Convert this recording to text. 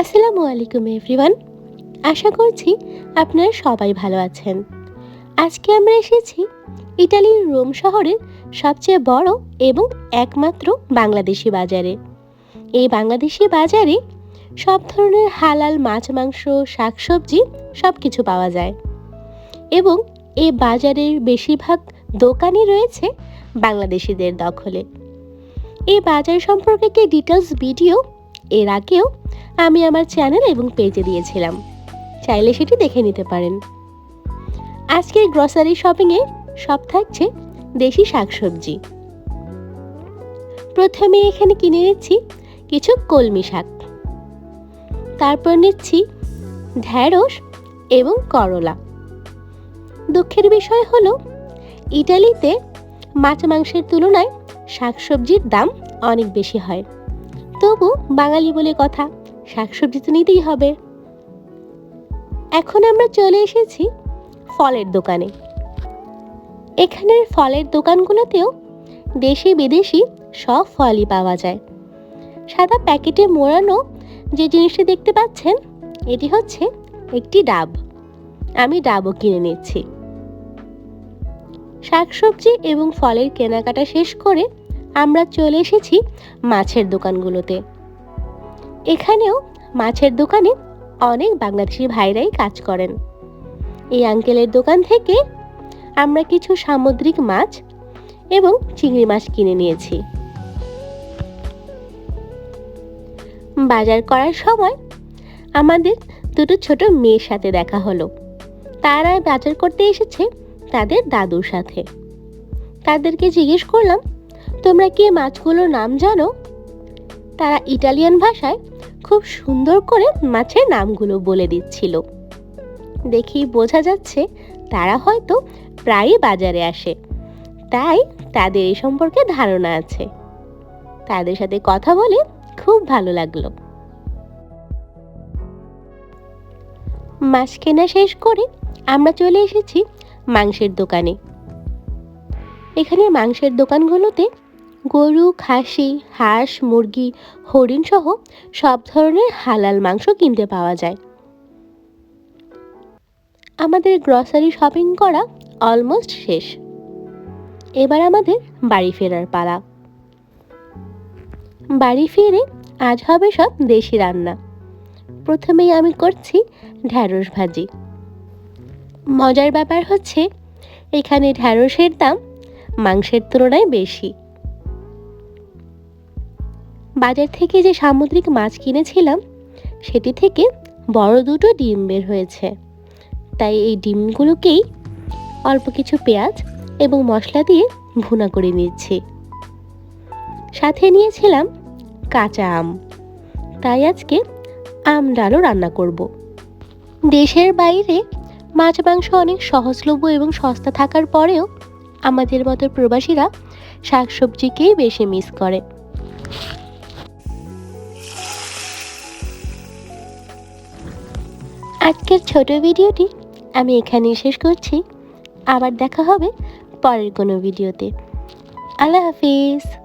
আসসালামু আলাইকুম, এভরিওয়ান। আশা করছি আপনারা সবাই ভালো আছেন। আজকে আমরা এসেছি ইটালির রোম শহরের সবচেয়ে বড় এবং একমাত্র বাংলাদেশি বাজারে। এই বাংলাদেশি বাজারে সব ধরনের হালাল মাছ, মাংস, শাকসবজি সব কিছু পাওয়া যায়। এবং এই বাজারের বেশিরভাগ দোকানই রয়েছে বাংলাদেশিদের দখলে। এই বাজার সম্পর্কে ডিটেলস ভিডিও এর আগেও আমি আমার চ্যানেল এবং পেজে দিয়েছিলাম। চাইলে সেটি দেখে নিতে পারেন। আজকের গ্রসারি শপিংয়ে সব থাকছে দেশি শাকসবজি। প্রথমে এখানে কিনে নিচ্ছি কিছু কলমি শাক। তারপর নিচ্ছি ঢ্যাঁড়স এবং করলা। দুঃখের বিষয় হলো, ইটালিতে মাছ মাংসের তুলনায় শাকসবজির দাম অনেক বেশি হয়। তবু বাঙালি বলে কথা শাকসবজি তো নিতেই হবে। এখন আমরা চলে এসেছি ফলের দোকানে। এখানের ফলের দোকানগুলোতেও দেশি বিদেশি সব ফলই পাওয়া যায়। সাদা প্যাকেটে মোড়ানো যে জিনিসটি দেখতে পাচ্ছেন, এটি হচ্ছে একটি ডাব। আমি ডাবও কিনে নিচ্ছি। শাকসবজি এবং ফলের কেনাকাটা শেষ করে আমরা চলে এসেছি মাছের দোকানগুলোতে। এখানেও মাছের দোকানে অনেক বাংলাদেশি ভাইরাই কাজ করেন। এই আঙ্কেলের দোকান থেকে আমরা কিছু সামুদ্রিক মাছ এবং চিংড়ি মাছ কিনে নিয়েছি। বাজার করার সময় আমাদের দুটো ছোট মেয়ের সাথে দেখা হলো। তারা বাজার করতে এসেছে তাদের দাদুর সাথে। তাদেরকে জিজ্ঞেস করলাম, তোমরা কি মাছগুলোর নাম জানো? তারা ইটালিয়ান ভাষায় খুব সুন্দর করে মাছের নামগুলো বলে দিচ্ছিল। দেখি বোঝা যাচ্ছে তারা হয়তো প্রায়ই বাজারে আসে। তাই তাদের এই সম্পর্কে ধারণা আছে। তাদের সাথে কথা বলে খুব ভালো লাগল। মাছ কেনা শেষ করে আমরা চলে এসেছি মাংসের দোকানে। এখানে মাংসের দোকানগুলোতে গরু, খাসি, হাঁস, মুরগি হরিণ সহ সব ধরনের হালাল মাংস কিনতে পাওয়া যায়। আমাদের গ্রসারি শপিং করা অলমোস্ট শেষ। এবার আমাদের বাড়ি ফেরার পালা। বাড়ি ফিরে আজ হবে সব দেশি রান্না। প্রথমেই আমি করছি ঢ্যাঁড়স ভাজি। মজার ব্যাপার হচ্ছে, এখানে ঢ্যাঁড়সের দাম মাংসের তুলনায় বেশি। বাজার থেকে যে সামুদ্রিক মাছ কিনেছিলাম, সেটি থেকে বড় দুটো ডিম বের হয়েছে। তাই এই ডিমগুলোকেই অল্প কিছু পেঁয়াজ এবং মশলা দিয়ে ভুনা করে নিচ্ছি। সাথে নিয়েছিলাম কাঁচা আম। তাই আজকে আম ডালও রান্না করব। দেশের বাইরে মাছ মাংস অনেক সহজলভ্য এবং সস্তা থাকার পরেও আমাদের মতো প্রবাসীরা শাকসবজিকেই বেশি মিস করে। আজকের ছোট ভিডিওটি আমি এখানেই শেষ করছি। আবার দেখা হবে পরের কোনো ভিডিওতে। আল্লাহ হাফিজ।